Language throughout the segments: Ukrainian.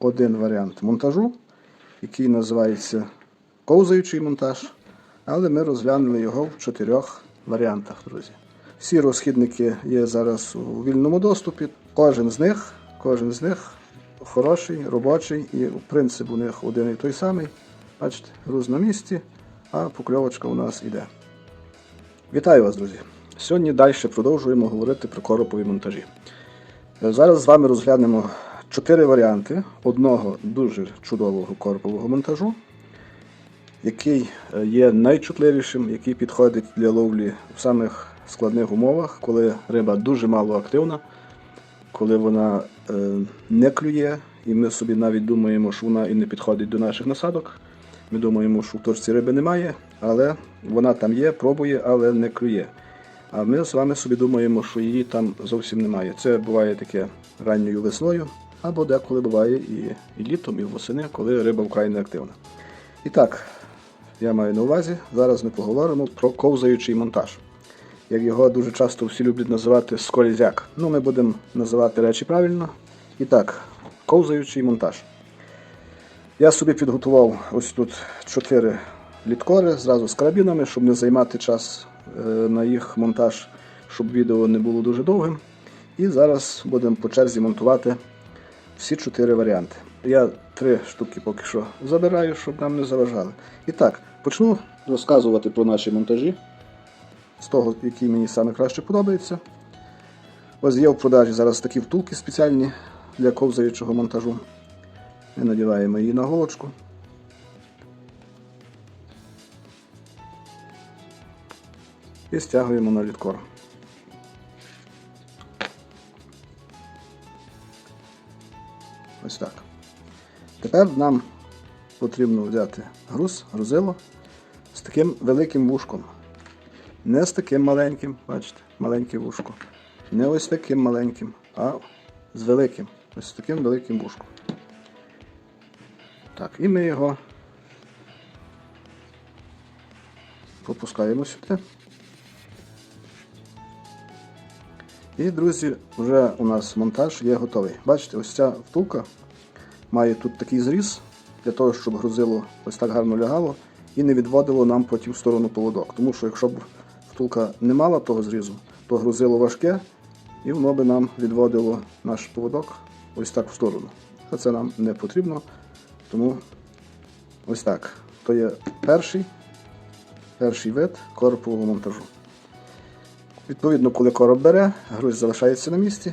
один варіант монтажу, який називається ковзаючий монтаж, але ми розглянули його в чотирьох варіантах, друзі. Всі розхідники є зараз у вільному доступі. Кожен з них, кожен з них хороший, робочий, і принцип у них один і той самий. Бачите, груз на місці, а покльовочка у нас іде. Вітаю вас, друзі! Сьогодні далі продовжуємо говорити про коропові монтажі. Зараз з вами розглянемо чотири варіанти одного дуже чудового коропового монтажу, який е, є найчутливішим, який підходить для ловлі в самих складних умовах, коли риба дуже мало активна, коли вона е, не клює, і ми собі навіть думаємо, що вона і не підходить до наших насадок. Ми думаємо, що в точці риби немає, але вона там є, пробує, але не клює. А ми з вами собі думаємо, що її там зовсім немає. Це буває таке ранньою весною, або деколи буває і, і літом, і восени, коли риба вкрай не активна. І так, я маю на увазі, зараз ми поговоримо про ковзаючий монтаж. Як його дуже часто всі люблять називати скользяк. Ну, ми будемо називати речі правильно. І так, ковзаючий монтаж. Я собі підготував ось тут чотири літкори зразу з карабінами, щоб не займати час е, на їх монтаж, щоб відео не було дуже довгим. І зараз будемо по черзі монтувати всі чотири варіанти. Я три штуки поки що забираю, щоб нам не заважали. І так, почну розказувати про наші монтажі з того, який мені саме краще подобається. Ось є в продажі зараз такі втулки спеціальні для ковзаючого монтажу. Ми надіваємо її на голочку. І стягуємо на літкор. Ось так. Тепер нам потрібно взяти груз, грузило з таким великим вушком. Не з таким маленьким, бачите, маленьке вушко. Не ось таким маленьким, а з великим. Ось таким великим вушком. Так, і ми його пропускаємо сюди. І, друзі, вже у нас монтаж є готовий. Бачите, ось ця втулка має тут такий зріз для того, щоб грузило ось так гарно лягало і не відводило нам потім в сторону поводок. Тому що якщо б втулка не мала того зрізу, то грузило важке і воно би нам відводило наш поводок ось так в сторону. А це нам не потрібно. Тому ось так. То є перший, перший вид коропового монтажу. Відповідно, коли короб бере, груз залишається на місці,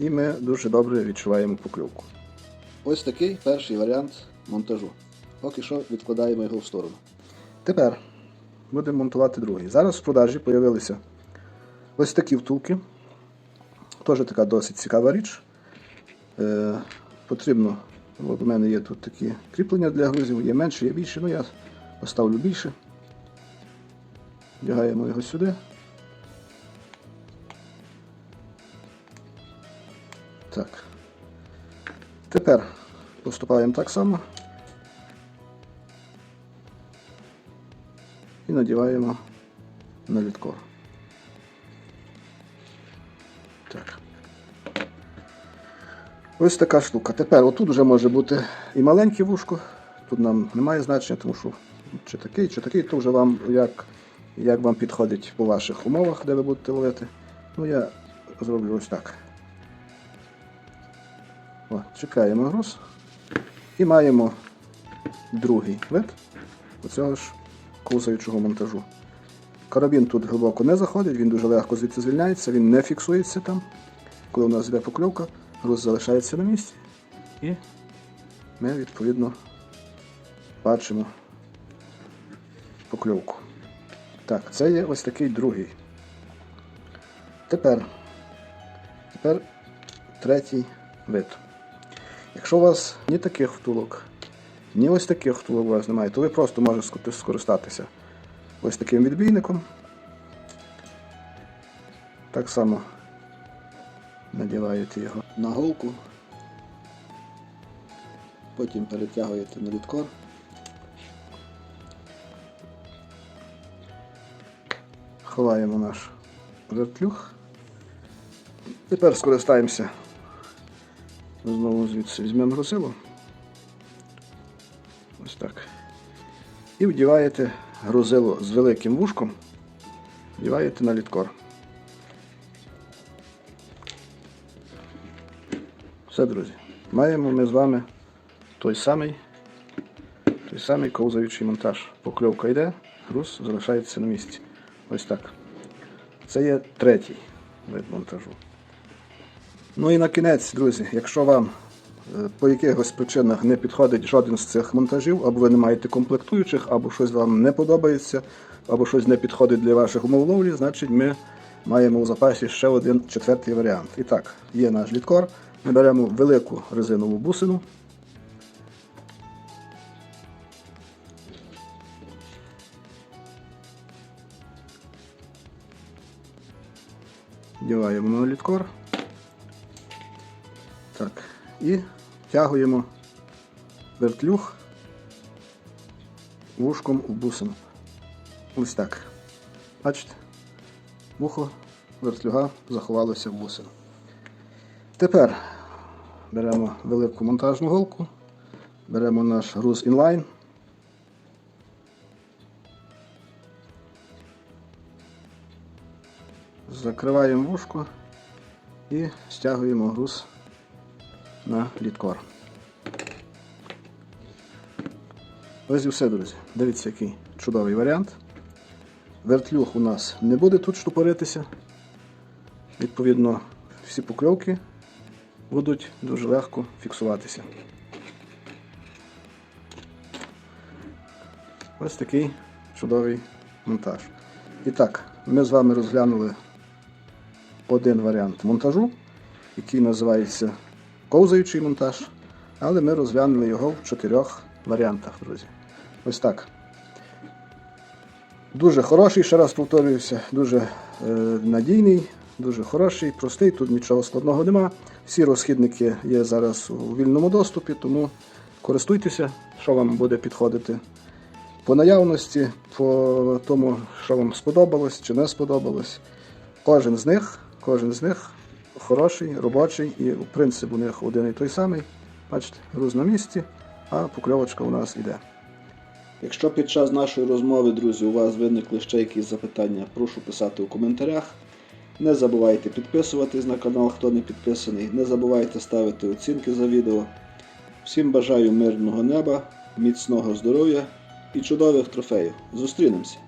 і ми дуже добре відчуваємо покльовку. Ось такий перший варіант монтажу. Поки що відкладаємо його в сторону. Тепер будемо монтувати другий. Зараз в продажі з'явилися ось такі втулки. Теж така досить цікава річ. Е, потрібно, от у мене є тут такі кріплення для грузів, є менше, є більше, ну я поставлю більше. Вдягаємо його сюди. Так. Тепер поступаємо так само. І надіваємо на літкор. Так. Ось така штука. Тепер отут вже може бути і маленьке вушко. Тут нам немає значення, тому що чи такий, чи такий, то вже вам як, як вам підходить по ваших умовах, де ви будете ловити. Ну я зроблю ось так. О, чекаємо груз. І маємо другий вид оцього ж ковзаючого монтажу. Карабін тут глибоко не заходить, він дуже легко звідси звільняється, він не фіксується там. Коли у нас йде покльовка, груз залишається на місці. І ми відповідно бачимо покльовку. Так, це є ось такий другий. Тепер, тепер третій вид. Якщо у вас ні таких втулок, ні ось таких втулок у вас немає, то ви просто можете скористатися ось таким відбійником. Так само надіваєте його на голку, потім перетягуєте на літкор. Ховаємо наш вертлюг. Тепер скористаємося Знову звідси візьмемо грузило. Ось так. І вдіваєте грузило з великим вушком, вдіваєте на літкор. Все, друзі. Маємо ми з вами той самий, той самий ковзаючий монтаж. Покльовка йде, груз залишається на місці. Ось так. Це є третій вид монтажу. Ну і на кінець, друзі, якщо вам е, по якихось причинах не підходить жоден з цих монтажів, або ви не маєте комплектуючих, або щось вам не подобається, або щось не підходить для ваших умов ловлі, значить ми маємо у запасі ще один четвертий варіант. І так, є наш літкор. Ми беремо велику резинову бусину. Вдіваємо на літкор. Так. І втягуємо вертлюг вушком у бусину. Ось так. Бачите? Вухо вертлюга заховалося в бусину. Тепер беремо велику монтажну голку, беремо наш груз інлайн. Закриваємо вушко і стягуємо груз на літкор. Ось і все, друзі. Дивіться, який чудовий варіант. Вертлюг у нас не буде тут штупоритися. Відповідно, всі покльовки будуть дуже легко фіксуватися. Ось такий чудовий монтаж. І так, ми з вами розглянули один варіант монтажу, який називається ковзаючий монтаж, але ми розглянули його в чотирьох варіантах, друзі. Ось так. Дуже хороший, ще раз повторююся, дуже е, надійний, дуже хороший, простий, тут нічого складного нема. Всі розхідники є зараз у вільному доступі, тому користуйтеся, що вам буде підходити по наявності, по тому, що вам сподобалось чи не сподобалось. Кожен з них, кожен з них хороший, робочий і принцип у них один і той самий. Бачите, груз на місці, а покльовочка у нас іде. Якщо під час нашої розмови, друзі, у вас виникли ще якісь запитання, прошу писати у коментарях. Не забувайте підписуватись на канал, хто не підписаний. Не забувайте ставити оцінки за відео. Всім бажаю мирного неба, міцного здоров'я і чудових трофеїв. Зустрінемося!